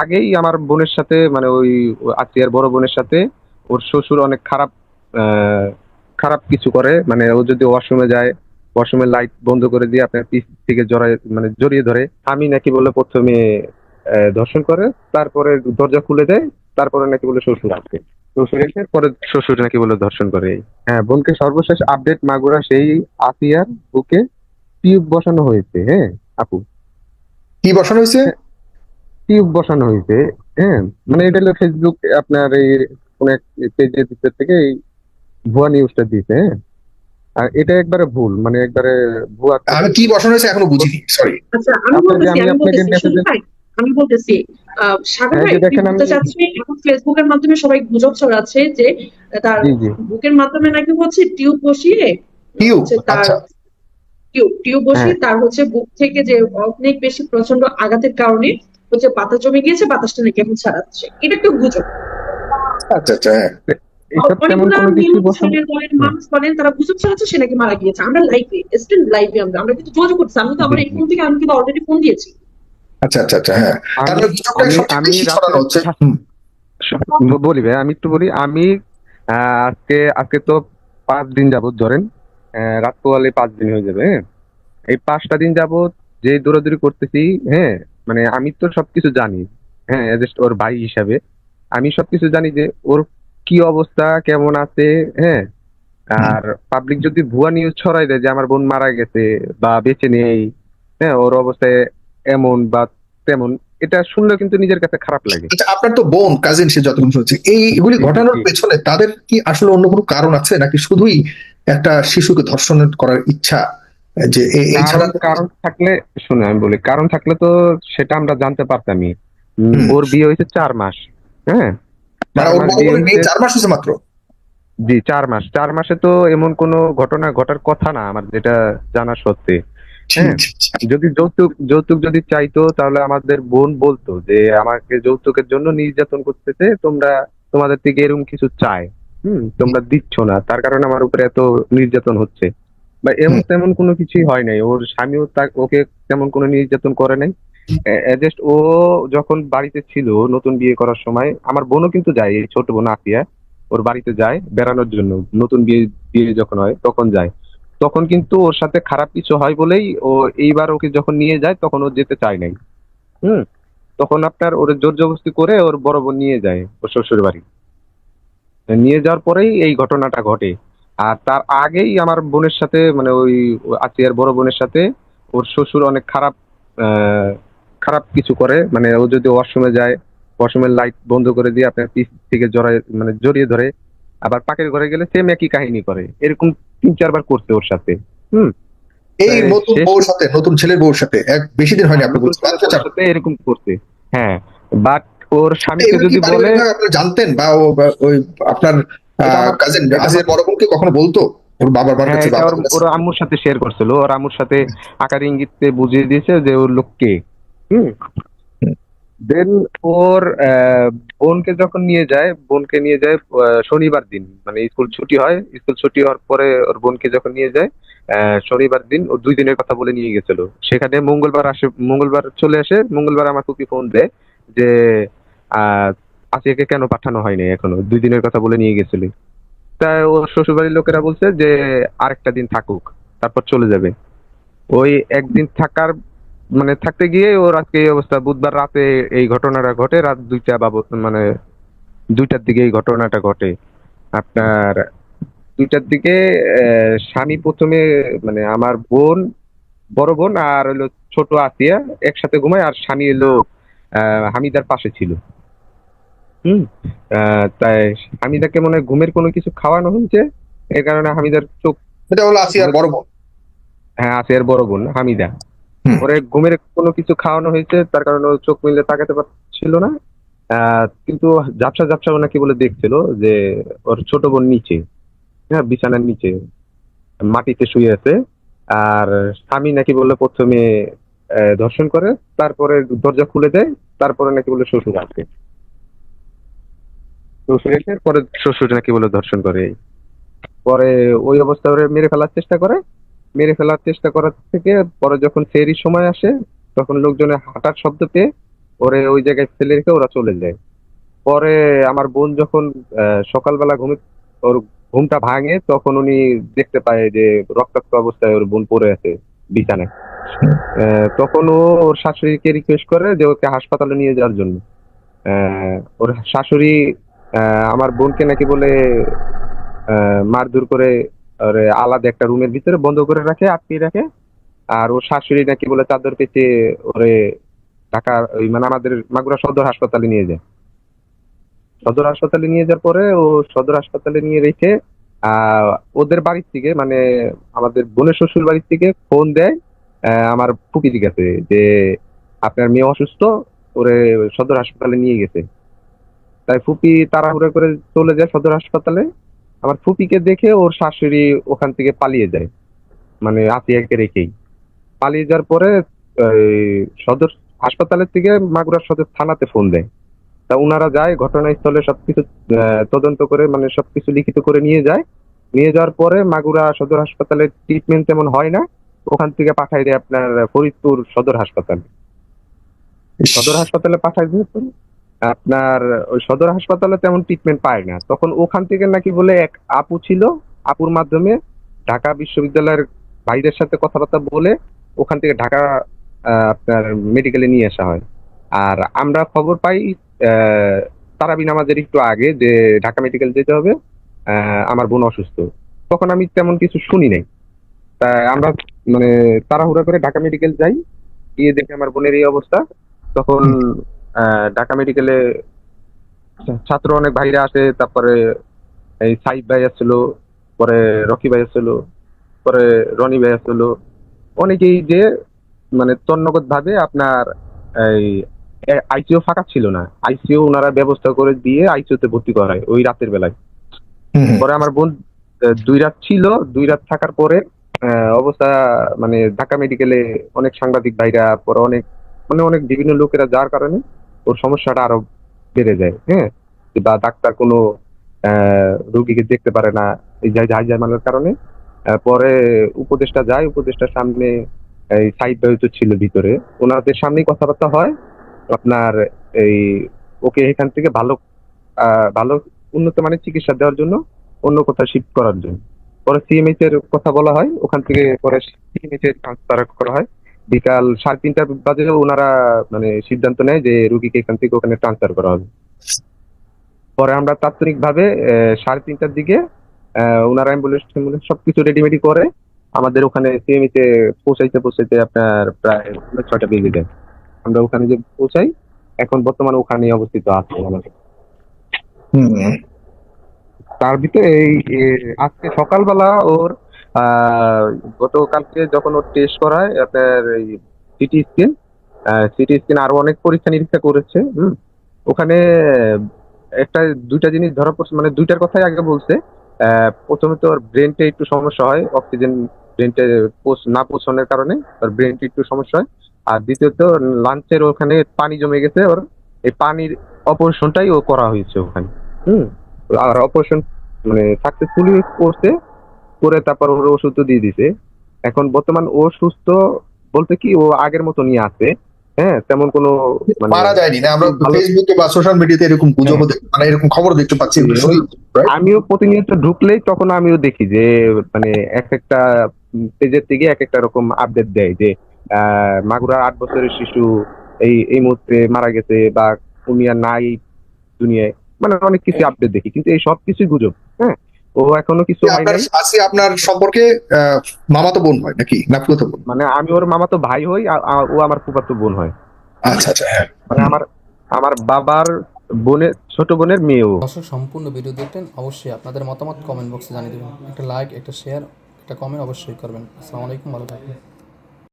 আগেই আমার বোনের সাথে মানে ওই আত্মীয়ার বড় বোনের সাথে ওর শ্বশুর অনেক খারাপ খারাপ কিছু করে। মানে ও যদি ওয়াশরুমে যায়, ওয়াশরুমের লাইট বন্ধ করে দিয়ে আপনার পিস থেকে জড়ায় মানে জড়িয়ে ধরে, আমি নাকি বলে প্রথমে ধর্ষণ করে, তারপরে দরজা খুলে দেয়, তারপরে নাকি বলে শ্বশুর আসবে শ্বশুর এসে পরে শ্বশুর নাকি বলে ধর্ষণ করে। হ্যাঁ বোনকে সর্বশেষ আপডেট মাগুরা সেই আতিয়ার বুকে টিউব বসানো হয়েছে হ্যাঁ আপু? কি বসানো হয়েছে? টিউব বসানো হয়েছে হ্যাঁ? মানে এটা হলো ফেসবুক আপনার এই কোন এক পেজের ভিতর থেকে এই ভুয়া নিউজটা দিয়েছে হ্যাঁ? আর এটা একবারে ভুল মানে একবারে ভুয়া আমি কি বসানো হয়েছে এখনও বুঝিনি সরি আচ্ছা আমি আপনাকে বলতেছি আমি আপনাকে বলতেছি আমি সাগর হ্যাঁ, এখন ফেসবুকের মাধ্যমে সবাই গুজব ছড়াচ্ছে যে তার বুকের মাধ্যমে নাকি হচ্ছে টিউব বসিয়ে টিউব আচ্ছা। টিউব টিউব বসিয়ে হ্যাঁ। তার হচ্ছে বুক থেকে যে অনেক বেশি প্রচণ্ড আঘাতের কারণে হচ্ছে বাতাস জমে গিয়েছে বাতাসটা নাকি এখন ছাড়াচ্ছে। এটা একটু গুজব আচ্ছা আচ্ছা হ্যাঁ। মানুষ বলেন তারা গুজব ছড়াচ্ছে সে নাকি মারা গিয়েছে। আমরা লাইভে স্টিল লাইভে আমরা আমরা কিন্তু যোগাযোগ করছি আমি তো আমার এই ফোন থেকে আমি কিন্তু অলরেডি ফোন দিয়েছি। আচ্ছা আচ্ছা আচ্ছা হ্যাঁ। আমি- তারপরে গুজবটা আমি- সবচেয়ে আমি বেশি রাতে- ছড়ানো হচ্ছে। হুম, ব- বলি ভাই আমি একটু বলি আমি আজকে আজকে তো পাঁচ দিন যাবত ধরেন রাত পোয়ালে পাঁচ দিন হয়ে যাবে হ্যাঁ? এই পাঁচটা দিন যাবত যে দৌড়াদৌড়ি করতেছি হ্যাঁ মানে আমি তো সবকিছু জানি হ্যাঁ ওর ভাই হিসাবে। আমি সবকিছু জানি যে ওর কি অবস্থা কেমন আছে হ্যাঁ। আর পাবলিক যদি ভুয়া নিউজ ছড়াই দেয় যে আমার বোন মারা গেছে বা বেঁচে নেই হ্যাঁ ওর অবস্থায় এমন বা তেমন এটা শুনলে কিন্তু নিজের কাছে খারাপ লাগে। আচ্ছা আপনার তো বোন কাজিন সে যতক্ষণ শুনছে এইগুলি ঘটানোর পেছনে তাদের কি আসলে অন্য কোনো কারণ আছে? নাকি শুধুই একটা শিশুকে ধর্ষণ করার ইচ্ছা যে এ- এই ছাড়া কারণ থাকলে শুনে আমি বলি কারণ থাকলে তো সেটা আমরা জানতে পারতামই ওর বিয়ে হয়েছে চার মাস হ্যাঁ? মানে চার মাস হয়েছে- মাত্র? জি চার মাস। চার মাসে তো এমন কোনো ঘটনা ঘটার কথা না আমার যেটা জানা সত্যি। হ্যাঁ। যদি যৌতুক যৌতুক যদি চাইতো তাহলে আমাদের বোন বলতো যে আমাকে যৌতুকের জন্য নির্যাতন করতেছে তোমরা তোমাদের থেকে এরকম কিছু চায়। হুম তোমরা দিচ্ছ না। তার কারণে আমার উপরে এত নির্যাতন হচ্ছে। বা এমন তেমন কোনো কিছুই হয় নাই। ওর স্বামীও ওকে তেমন কোনো নির্যাতন করে নাই। জাস্ট ও যখন বাড়িতে ছিল নতুন বিয়ে করার সময়, আমার বোনও কিন্তু যায়, এই ছোট বোন আফিয়া, ওর বাড়িতে যায় বেড়ানোর জন্য। নতুন বিয়ে বিয়ে যখন হয়, তখন যায়। তখন কিন্তু ওর সাথে খারাপ কিছু হয় বলেই ও এইবার ওকে যখন নিয়ে যায়, তখন ও যেতে চায় নাই। হুম? তখন আপনার ওর জোর জবরদস্তি করে ওর বড় বোন নিয়ে যায় ওর শ্বশুর বাড়ি নিয়ে যাওয়ার পরেই এই ঘটনাটা ঘটে। আর তার আগেই আমার বোনের সাথে মানে ওই আত্মীয়ার বড় বোনের সাথে ওর শ্বশুর অনেক খারাপ খারাপ কিছু করে। মানে ও যদি ওয়াশরুমে যায় ওয়াশরুমের লাইট বন্ধ করে দিয়ে আপনার পিছ থেকে জড়ায় মানে জড়িয়ে ধরে আবার পাকের ঘরে গেলে সেম একই কাহিনী করে। এরকম তিন চারবার করছে ওর সাথে। এই এই নতুন বউর সাথে নতুন ছেলের বউর সাথে এক বেশি দিন হয়নি আপনি বলছেন। ওর সাথে এরকম করছে। হ্যাঁ বাট ওর স্বামীকে যদি বলে আপনারা জানতেন বা ওই আপনার আমার- কাজিন বড় বোনকে কখনো বলতো? ওর বাবার বার হ্যাঁ কাছে এটা ওর- আম্মুর সাথে শেয়ার করছিল ওর আম্মুর সাথে আকার ইঙ্গিতে বুঝিয়ে দিয়েছে যে ওর লোক কে হুম। দেন ওর বোনকে যখন নিয়ে যায় বোনকে নিয়ে যায় শনিবার দিন। মানে স্কুল ছুটি হয় স্কুল ছুটি হওয়ার পরে ওর বোনকে যখন নিয়ে যায় আহ, শনিবার দিন ও দুই দিনের কথা বলে নিয়ে গেছিল। সেখানে মঙ্গলবার আসে মঙ্গলবার চলে আসে মঙ্গলবার আমার কুকি ফোন দেয় যে আহ আসিয়াকে কেন পাঠানো হয়নি এখনও? দুই দিনের কথা বলে নিয়ে গেছিলি। তাই ওর শ্বশুরবাড়ির লোকেরা বলছে যে, আরেকটা দিন থাকুক, তারপর চলে যাবে। ওই একদিন থাকার মানে থাকতে গিয়ে ওর আজকে এই অবস্থা। বুধবার রাতে এই ঘটনাটা ঘটে, রাত দুইটা বাবদ মানে দুইটার দিকে এই ঘটনাটা ঘটে। আপনার দুইটার দিকে স্বামী প্রথমে মানে আমার বোন, বড় বোন আর হলো ছোট আতিয়া একসাথে ঘুমায়, আর স্বামী এলো হামিদার পাশে ছিল। হুম। আহ, তাই হামিদাকে মনে হয় ঘুমের কোনো কিছু খাওয়ানো হয়েছে? এর কারণে হামিদার চোখ এটা হলো আসিয়ার বড় বোন। হ্যাঁ আসিয়ার বড় বোন হামিদা। ওরে ঘুমের কোনো কিছু খাওয়ানো হয়েছে তার কারণে ও চোখ মিলে তাকাতে পারছিল না। আহ, কিন্তু ঝাপসা ঝাপসা ও নাকি বলে দেখছিল যে ওর ছোট বোন নিচে। হ্যাঁ বিছানার নিচে। মাটিতে শুয়ে আছে। আর স্বামী নাকি বলল প্রথমে আহ, ধর্ষণ করে তারপরে দরজা খুলে দেয় তারপরে নাকি বলে শ্বশুর আসে শ্বশুর পরে শ্বশুর নাকি বলে ধর্ষণ করে পরে ওই অবস্থা মেরে ফেলার চেষ্টা করে। মেরে ফেলার চেষ্টা করার থেকে পরে যখন ফেরির সময় আসে, তখন লোকজনের হাঁটার শব্দ পেয়ে ওরে ওই জায়গায় ফেলে রেখে ওরা চলে যায়। পরে আমার বোন যখন সকালবেলা ঘুমে, ওর ঘুমটা ভাঙে, তখন উনি দেখতে পায় যে রক্তাক্ত অবস্থায় ওর বোন পড়ে আছে বিছানায়। তখন ও ওর শাশুড়িকে রিকোয়েস্ট করে যে ওকে হাসপাতালে নিয়ে যাওয়ার জন্য। ওর শাশুড়ি আমার বোনকে নাকি বলে মারধর করে আলাদা একটা রুমের ভিতরে বন্ধ করে রাখে আটকে রাখে। আর ওর শাশুড়ি নাকি বলে, চাদর পেতে ওরে ঢাকা, ওই মানে আমাদের মাগুরা সদর হাসপাতালে নিয়ে যায়। সদর হাসপাতালে নিয়ে যাওয়ার পরে ও সদর হাসপাতালে নিয়ে রেখে ওদের বাড়ির থেকে মানে আমাদের বোনের শ্বশুর বাড়ির থেকে ফোন দেয় আমার ফুপির কাছে যে, আপনার মেয়ে অসুস্থ, ওরে সদর হাসপাতালে নিয়ে গেছে। তাই ফুপি তাড়াহুড়ো করে চলে যায় সদর হাসপাতালে। আমার ফুপিকে দেখে ওর শাশুড়ি ওখান থেকে পালিয়ে যায়। মানে আতিয়াকে রেখেই। পালিয়ে যাওয়ার পরে সদর হাসপাতালের থেকে মাগুরা সদর থানাতে ফোন দেয়। তা ওনারা যায় ঘটনাস্থলে সবকিছু তদন্ত করে মানে সবকিছু লিখিত করে নিয়ে যায়। নিয়ে যাওয়ার পরে মাগুরা সদর হাসপাতালে ট্রিটমেন্ট তেমন হয় না। ওখান থেকে পাঠাই দেয় আপনার ফরিদপুর সদর হাসপাতাল। সদর হাসপাতালে পাঠাই দিয়ে। আপনার ওই সদর হাসপাতালে তেমন ট্রিটমেন্ট পায় না। তখন ওখান থেকে নাকি বলে এক আপু ছিল, আপুর মাধ্যমে ঢাকা বিশ্ববিদ্যালয়ের ভাইদের সাথে কথাবার্তা বলে ওখান থেকে ঢাকা আপনার মেডিকেলে নিয়ে আসা হয়। আর আমরা খবর পাই তারাবি নামাজের একটু আগে যে ঢাকা মেডিকেল যেতে হবে আমার বোন অসুস্থ। তখন আমি তেমন কিছু শুনি নাই। তা আমরা মানে তাড়াহুড়া করে ঢাকা মেডিকেল যাই, গিয়ে দেখি আমার বোনের এই অবস্থা। তখন ঢাকা মেডিকেলে ছাত্র অনেক ভাইরা আসে তারপরে এই সাইব ভাই আসছিল পরে রকি ভাই আসছিল পরে রনি ভাই আসছিল। অনেকেই যে মানে তন্নগত ভাবে আপনার এই আইসিইউ ফাঁকা ছিল না। আইসিও ওনারা ব্যবস্থা করে দিয়ে আইসিইউ তে ভর্তি করায় ওই রাতের বেলায়। পরে আমার বোন দুই রাত ছিল দুই রাত থাকার পরে আহ, অবস্থা মানে ঢাকা মেডিকেলে অনেক সাংবাদিক ভাইরা পরে অনেক মানে অনেক বিভিন্ন লোকেরা যার কারণে ওর সমস্যাটা আরও বেড়ে যায় হ্যাঁ? বা ডাক্তার কোনো রোগীকে দেখতে পারে না এই যাই যাই জামালের কারণে। পরে উপদেষ্টা যায়, উপদেষ্টার সামনে এই সাইড তো ছিল ভিতরে। ওনাদের সামনেই কথাবার্তা হয়। আপনার এই ওকে এখান থেকে ভালো ভালো উন্নত মানের চিকিৎসা দেওয়ার জন্য অন্য কোথাও শিফট করার জন্য। পরে সিএমএইচ এর কথা বলা হয়। ওখান থেকে পরে সিএমএইচ এর ট্রান্সফার করা হয়। বিকাল সাড়ে তিনটা বাজে ওনারা মানে সিদ্ধান্ত নেয় যে রুগীকে এখান থেকে ওখানে ট্রান্সফার করা হবে। পরে আমরা তাৎক্ষণিক ভাবে সাড়ে তিনটার দিকে ওনারা অ্যাম্বুলেন্স ট্যাম্বুলেন্স সবকিছু রেডিমেডি করে আমাদের ওখানে এ পৌঁছাইতে পৌঁছাইতে আপনার প্রায় ছয়টা বেজে যায়। আমরা ওখানে যে পৌঁছাই এখন বর্তমানে ওখানে অবস্থিত আছে আমাদের। তার ভিতরে এই আজকে সকালবেলা ওর গতকালকে যখন ওর টেস্ট করায় আপনার এই সিটি স্ক্যান সিটি স্ক্যান আরও অনেক পরীক্ষা নিরীক্ষা করেছে ওখানে একটা, দুইটা জিনিস ধরা পড়ছে মানে দুইটার কথাই আগে বলছে। প্রথমে তো ওর ব্রেনটে একটু সমস্যা হয় অক্সিজেন ব্রেনটে না পৌঁছানোর কারণে ওর ব্রেনটে একটু সমস্যা হয়। আর দ্বিতীয়ত লাঞ্চের ওখানে পানি জমে গেছে, ওর এই পানির অপারেশনটাই ও করা হয়েছে ওখানে, হুম? আর অপারেশন মানে সাকসেসফুলি করছে করে তারপর ওর ওষুধ তো দিয়ে দিছে। এখন বর্তমান ও সুস্থ বলতে কি ও আগের মতো নিয়ে আছে। হ্যাঁ তেমন কোনো মানে মারা যায়নি না। আমরা ফেসবুকে বা সোশ্যাল মিডিয়াতে এরকম গুজব মানে এরকম খবর দেখতে পাচ্ছি? আমিও প্রতিনিয়ত ঢুকলেই তখন আমিও দেখি যে মানে এক একটা পেজের থেকে এক একটা রকম আপডেট দেয় যে আহ, মাগুরার আট বছরের শিশু এই এই মুহূর্তে মারা গেছে বা আর নাই দুনিয়ায়। মানে অনেক কিছু আপডেট দেখি। কিন্তু এই সব কিছুই গুজব। হ্যাঁ। ও এখনও কিছু হয় আপনার নাই। আসি আপনার সম্পর্কে মামাতো বোন হয় নাকি? না ফুফাতো বোন? মানে আমি ওর মামাতো ভাই হই ও আমার ফুফাতো বোন হয়। আচ্ছা আচ্ছা হ্যাঁ। মানে আমার আমার বাবার বোনের ছোট বোনের মেয়েও অবশ্য সম্পূর্ণ ভিডিও দেখলেন অবশ্যই আপনাদের মতামত কমেন্ট বক্সে জানিয়ে দেবেন। একটা লাইক একটা শেয়ার একটা কমেন্ট অবশ্যই করবেন। আসসালামু আলাইকুম ভালো থাকবেন।